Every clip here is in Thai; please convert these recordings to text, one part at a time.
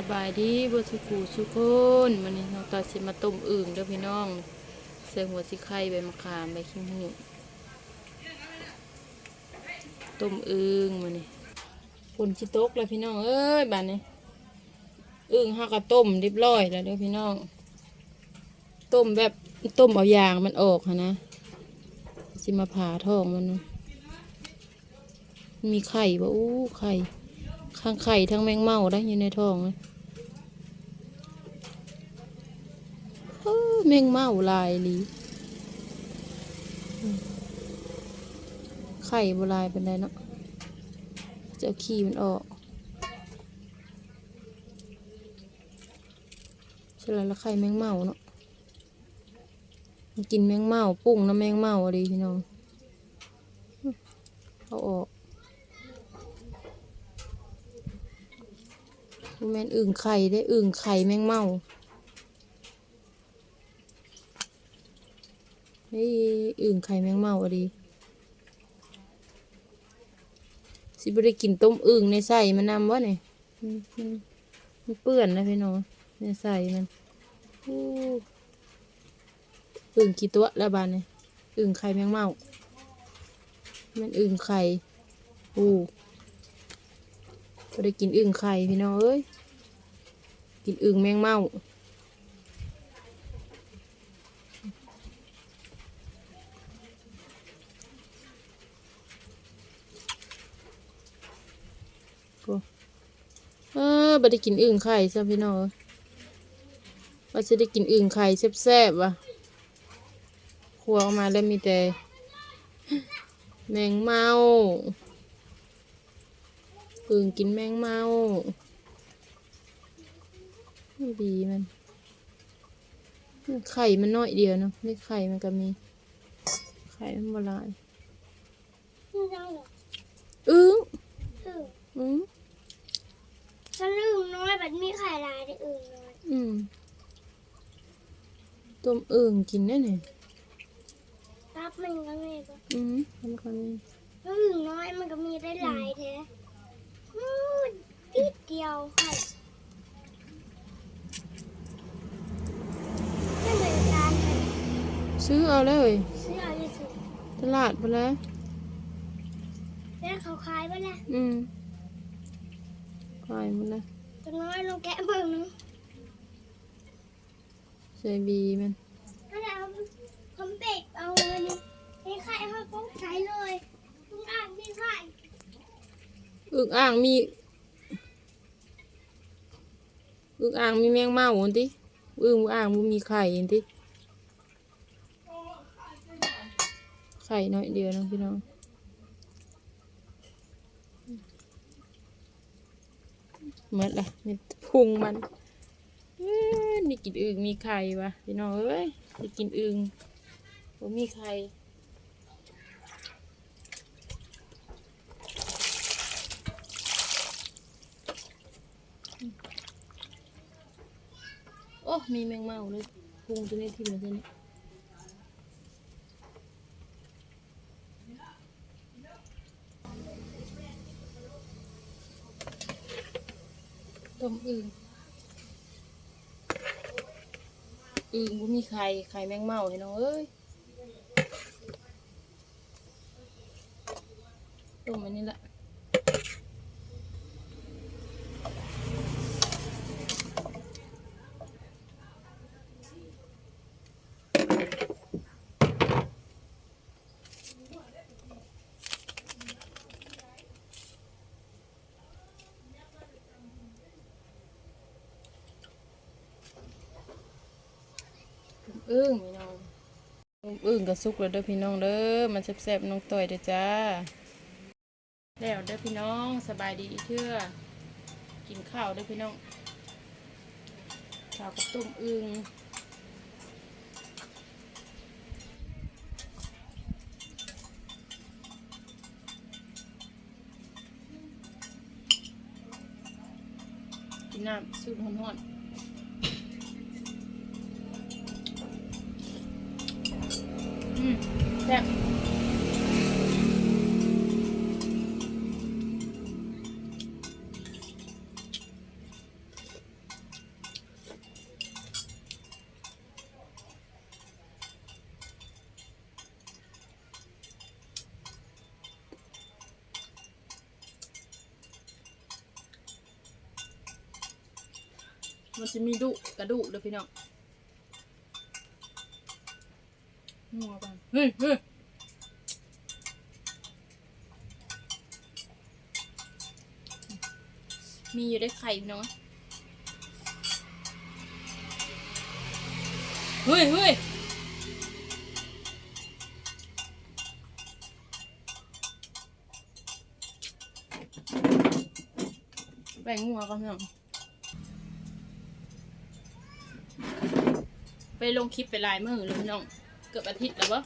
สบายดีบ่สุขูสุคนวันนี้น้องตาสิมาต้มอึ่งเด้อพี่น้องใส่หัวสิไข่ใบมะขามใบขิงหิวต้มอึ่งมื้อนี้ฝนสิตกแล้วพี่น้องเอ้ยบัดนี้อึ่งเฮาก็ต้มเรียบร้อยแล้วเด้อพี่น้อง ต้มแบบต้มเอายางมันออกหั้นะสิมาผ่าท้องมัน มีไข่บ่อู้ไข่ ข้างไข่ทั้งแมงเม่าได้อยู่ในท้องเลยแมงเม่าลายลีไข่บลายเป็นไรเนาะจะเอาขี้มันออกใช่แล้วไข่แมงเม่าเนาะกินแมงเม่าปุ้งนะแมงเม่าอะดีพี่น้องเอาออก บ่แม่นอึ่งไข่ได้อึ่งไข่แมงเม่านี่อึ่งไข่แมงเม่าอะดีสิบได้กินต้มอึ่งในใส่มันนำวะเนี่ยมันมันเปื้อนนะพี่น้องในใส่มันอึ่งกี่ตัวล้วบานเนี่ยอึ่งไข่แมงเม่ามันอึ่งไข่โอ้บ่ได้กินอึ่งไข่พี่น้องเอ้ย กินอึ่งแมงเม่าเออบ่ได้กินอึ่งไข่ซะพี่น้องว่าจะได้กินอึ่งไข่แซ่บๆว่ะครัวออกมาแล้วมีแต่แมงเมาอึ่งกินแมงเมา ไม่ดีมัน ไข่มันน้อยเดียวเนาะไม่ไข่มันก็มี ไข่มันโบราณไม่ได้หรอกอึ้งคืออืมฉันอึ่งน้อยแบบมีไข่ลายแต่อึ่งน้อย อืมต้มอึ่งกินได้เนี่ยรับมันก็ไม่ปะอืมมันก็มีแล้วอึ่งน้อยมันก็มีได้หลายแท้มูดนิดเดียวไข่ไม่เหมือนกันค่ะ ซื้อเอาเลยซื้อเอาอยู่สุดตลาดไปแล้วแล้วเขาขายไปแล้วอืมขายหมดแล้วตัวน้อยลงแกะเบิ่งนึงใส่บีมันถ้าจะเอาคอมเป็ดเอาอันนี้ให้ไข่เขาก็ใช้เลยทุกอ่างมีไข่อึ่งอ่างมีอึ่งอ่างมีแมงเม่าอันติอึ่งอ่างมันมีไข่อันติ ข่น้อยเดียวนะพี่น้องหมดละมีพุงมันนี่กินอึ่งมีไข่วะพี่น้องเอ้ยนี่กินอึ่งผมมีไข่โอ้ มีแมงเม่าเลยพุงตัวนี้ที่มันตัวนี้ อึ่งอึ่งบ่มีไข่ไข่แมงเม่าให้น้องเอ้ยต้มอันนี้ละ อึ่งพี่น้องต้มอึ่งกับซุกแล้วเด้อพี่น้องเด้อมันแซ่บๆน้องต่อยเด้อจ้าแล้วเด้อพี่น้องสบายดีอีเชื่อกินข้าวเด้อพี่น้องข้าวกับต้มอึ่งกินน้ำสูตรร้อนๆ แซ่บมันจะมีดุกระดูกเด้อพี่น้อง งัวไปเฮ้ยเฮ้ยมีอยู่ได้ไข่พี่น้องเฮ้ยเฮ้ยแบ่งงัวกันพี่น้องไปลงคลิปไปลายมือเลยน้อง กือบอาทิตย์แล้ววะ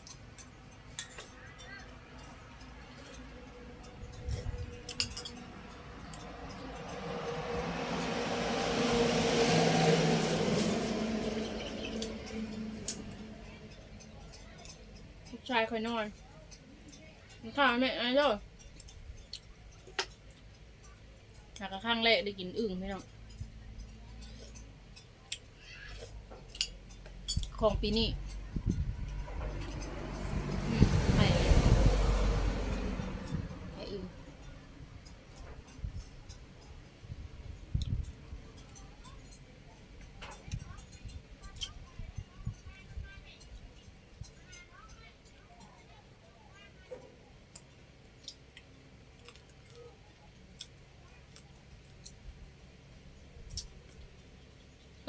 ชายคอยนอนข้าวแม่ไอ้เจ้าหากข้างแรกได้กินอึ่งพี่น้องของปีนี้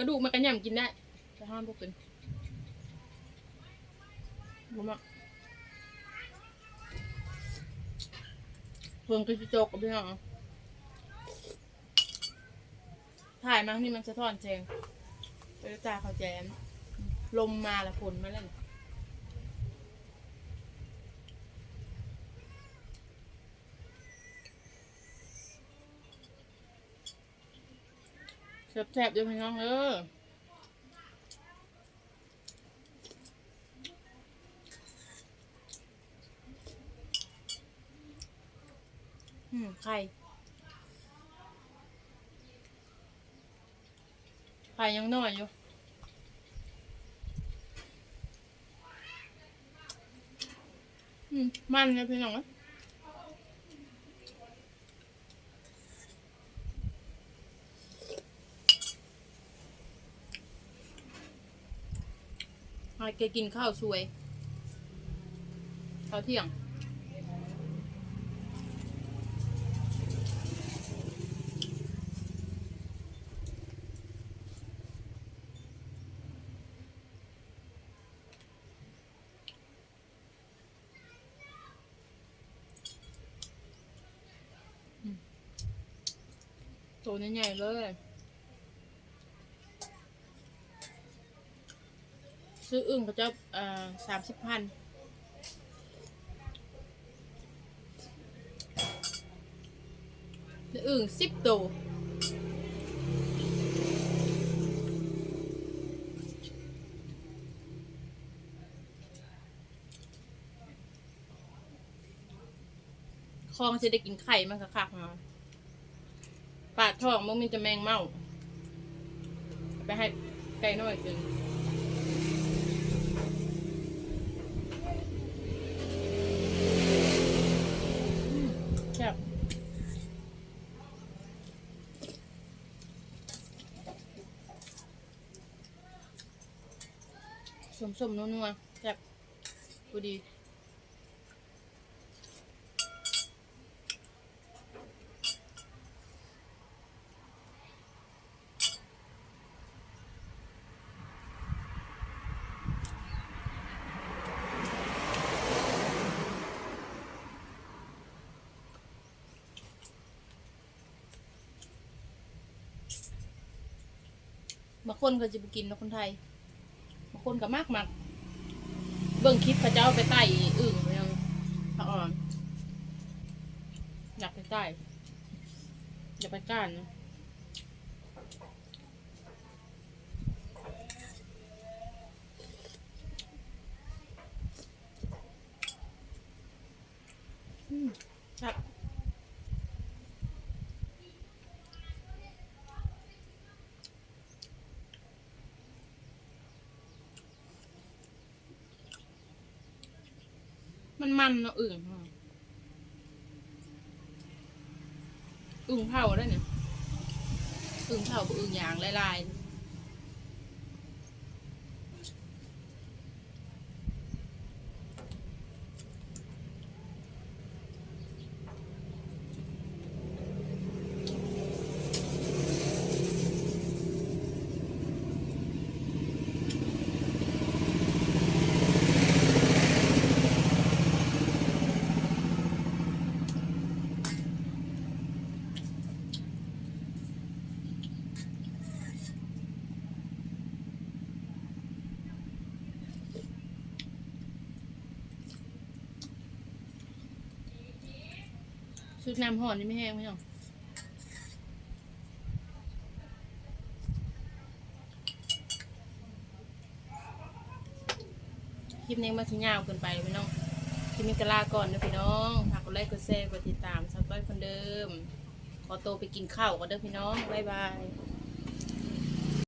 กระดูกมันกระย่ำกินได้แต่ห้ามพวกเป็นบ่มักเพิ่งกินโจกกับพี่น้องถ่ายมานี่มันสะท้อนแจงไปตาเขาแจมลมมาละฝนมาแล้ว แซ่บๆเดี๋ยวพี่น้องเอออืมไข่ไข่ยังน้อยอยู่อืมมันเลยพี่น้องอะ ให้แกกินข้าวสวยข้าวเที่ยง ตัวใหญ่เลย ซื้ออึ่งเขาจะอ่าสามสิบพันซื้ออึ่งสิบตัวคลองจะได้กินไข่มันคักมาปาดท้องมันมีจะแมงเมาเอาไปให้ไก่น้อยกินอืมแซ่บ สมสมๆนัวๆแซ่บพอดีบางคนก็จะไปกินนะคนไทย คนก็มากมากเบิ่งคลิปพระเจ้าไปใต้อึ่งยังพระอ่อนอยากไปใต้อยากไปก้านนะครับ มันมันเนาะอึ่งอึ่งเผาได้เนี่ยอึ่งเผากับอึ่งยางลายๆ คือน้ำห่อนนี่ไม่แห้งไหมน้องคลิปนี้มาสิยาวเกินไปพี่น้อง คลิปนี้ก็ลาก่อนนะพี่น้องฝากกดไลค์กดแชร์กดติดตามซับไว้คนเดิม ขอตัวไปกินข้าวก่อนเด้อพี่น้อง บ๊ายบาย